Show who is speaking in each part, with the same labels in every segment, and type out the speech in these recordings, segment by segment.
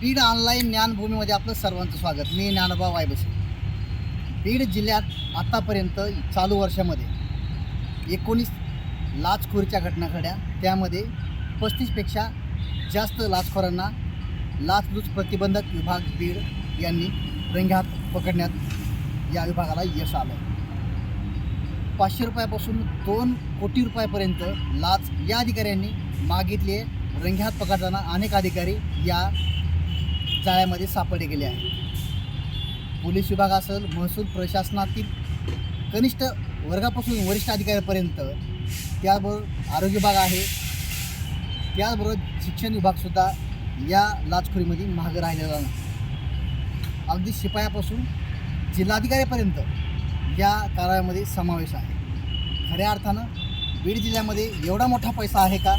Speaker 1: Beed online ज्ञानभूमीमध्ये आपलं सर्वांचं स्वागत. मी ज्ञानोबा वायबसे. बीड जिल्ह्यात आत्तापर्यंत चालू वर्षामध्ये एकोणीस लाचखोरीच्या घटना घडल्या. त्यामध्ये पस्तीसपेक्षा जास्त लाचखोरांना लाचलुच प्रतिबंधक विभाग बीड यांनी रंग्यात पकडण्यात या विभागाला यश आलं पाचशे रुपयापासून दोन कोटी रुपयापर्यंत लाच या अधिकाऱ्यांनी मागितली आहे पकडताना अनेक अधिकारी या जाळ्यामध्ये सापडले गेले आहे. पोलीस विभाग असेल महसूल प्रशासनातील कनिष्ठ वर्गापासून वरिष्ठ अधिकाऱ्यापर्यंत त्याचबरोबर आरोग्य विभाग आहे. त्याचबरोबर शिक्षण विभागसुद्धा या लाचखोरीमध्ये महाग राहिलेला नाही. अगदी शिपायापासून जिल्हाधिकाऱ्यापर्यंत या कारवायामध्ये समावेश आहे. खऱ्या अर्थानं बीड जिल्ह्यामध्ये एवढा मोठा पैसा आहे का?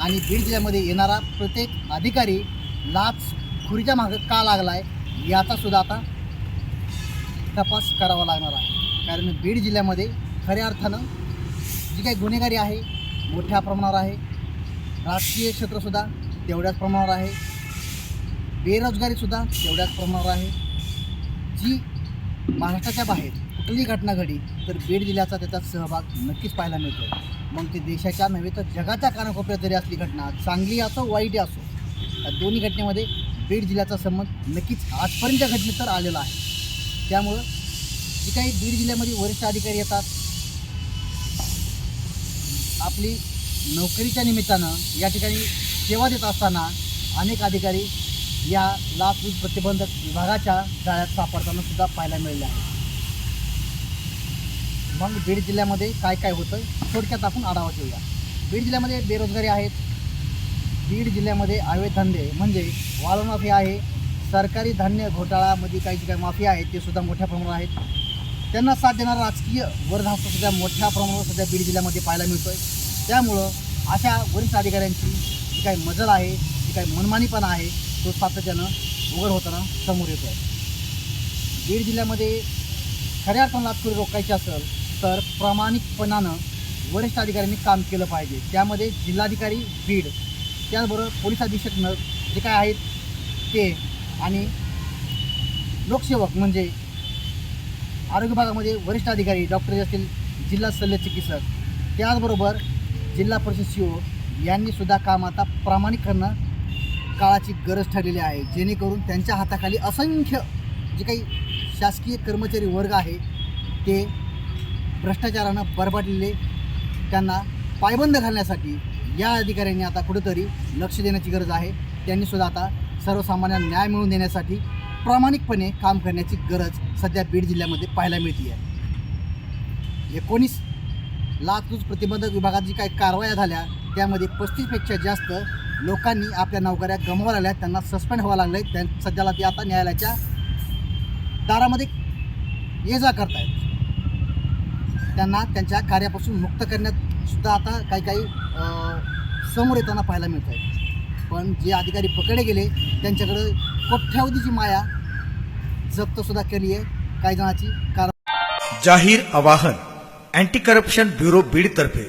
Speaker 1: आणि बीड जिल्ह्यामध्ये येणारा प्रत्येक अधिकारी लाच खुरीच्या मागं का लागला आहे याचा सुद्धा आता तपास करावा लागणार आहे. कारण बीड जिल्ह्यामध्ये खऱ्या अर्थानं जी काही गुन्हेगारी आहे मोठ्या प्रमाणावर आहे. राजकीय क्षेत्रसुद्धा तेवढ्याच प्रमाणावर आहे. बेरोजगारीसुद्धा तेवढ्याच प्रमाणावर आहे. जी महाराष्ट्राच्या बाहेर कुठलीही घटना घडी तर बीड जिल्ह्याचा त्याचा सहभाग नक्कीच पाहायला मिळतो. मग ते देशाच्या नव्हे तर जगाच्या कानाकोपऱ्यात जरी असली घटना चांगली असो वाईट असो या दोन्ही घटनेमध्ये बीड जिल्ह्याचा संबंध नक्कीच आजपर्यंत घटनेत तर आलेला आहे. त्यामुळं जे काही बीड जिल्ह्यामध्ये वरिष्ठ अधिकारी येतात आपली नोकरीच्या निमित्तानं या ठिकाणी सेवा देत असताना अनेक अधिकारी या लाचलूच प्रतिबंधक विभागाच्या जाळ्यात सापडताना सुद्धा पाहायला मिळले आहे. मग बीड जिल्ह्यामध्ये काय काय होतं थोडक्यात आपण आढावा घेऊया. बीड जिल्ह्यामध्ये बेरोजगारी आहेत बीड जिल्ह्यामध्ये आवे धंदे म्हणजे वाळू आहे. सरकारी धान्य घोटाळामध्ये काही जी काही माफिया आहेत ते सुद्धा मोठ्या प्रमाणावर आहेत. त्यांना साथ देणारा राजकीय वर्धास्त सुद्धा मोठ्या प्रमाणावर सध्या बीड जिल्ह्यामध्ये पाहायला मिळतो आहे त्यामुळं अशा वरिष्ठ अधिकाऱ्यांची जी काही मजल आहे जी काही मनमानीपणा आहे तो सातत्यानं उघड होताना समोर येतो आहे बीड जिल्ह्यामध्ये खऱ्या अर्थानं लाचखोरी रोखायची असेल तर प्रामाणिकपणानं वरिष्ठ अधिकाऱ्यांनी काम केलं पाहिजे. त्यामध्ये जिल्हाधिकारी बीड त्याचबरोबर पोलीस अधीक्षक न जे काय आहेत ते आणि लोकसेवक म्हणजे आरोग्य विभागामध्ये वरिष्ठ अधिकारी डॉक्टर असतील जिल्हा शल्य चिकित्सक त्याचबरोबर जिल्हा परिषद सी ओ यांनीसुद्धा काम आता प्रामाणिक करणं काळाची गरज ठरलेली आहे. जेणेकरून त्यांच्या हाताखाली असंख्य जे काही शासकीय कर्मचारी वर्ग आहे ते भ्रष्टाचारानं बरबाडलेले त्यांना पायबंद घालण्यासाठी या अधिकाऱ्यांनी आता कुठेतरी लक्ष देण्याची गरज आहे. त्यांनी सुद्धा आता सर्वसामान्य न्याय मिळवून देण्यासाठी प्रामाणिकपणे काम करण्याची गरज सध्या बीड जिल्ह्यामध्ये पाहायला मिळते आहे एकोणीस लाचलूच प्रतिबंधक विभागात जी काही कारवाया झाल्या त्यामध्ये पस्तीसपेक्षा जास्त लोकांनी आपल्या नोकऱ्या गमवायला लागल्या. त्यांना सस्पेंड व्हावं लागलं आहे त्यां सध्याला ते आता न्यायालयाच्या दारामध्ये ये जा करतायत. त्यांना त्यांच्या कार्यापासून मुक्त करण्यात सुद्धा आता काही काही समोर येताना पाहायला मिळत आहे पण जे अधिकारी पकडले गेले त्यांच्याकडं कोठ्यावधीची माया जप्तसुद्धा केली आहे काही जणांची. कार
Speaker 2: जाहीर आवाहन अँटी करप्शन ब्युरो बीड तर्फे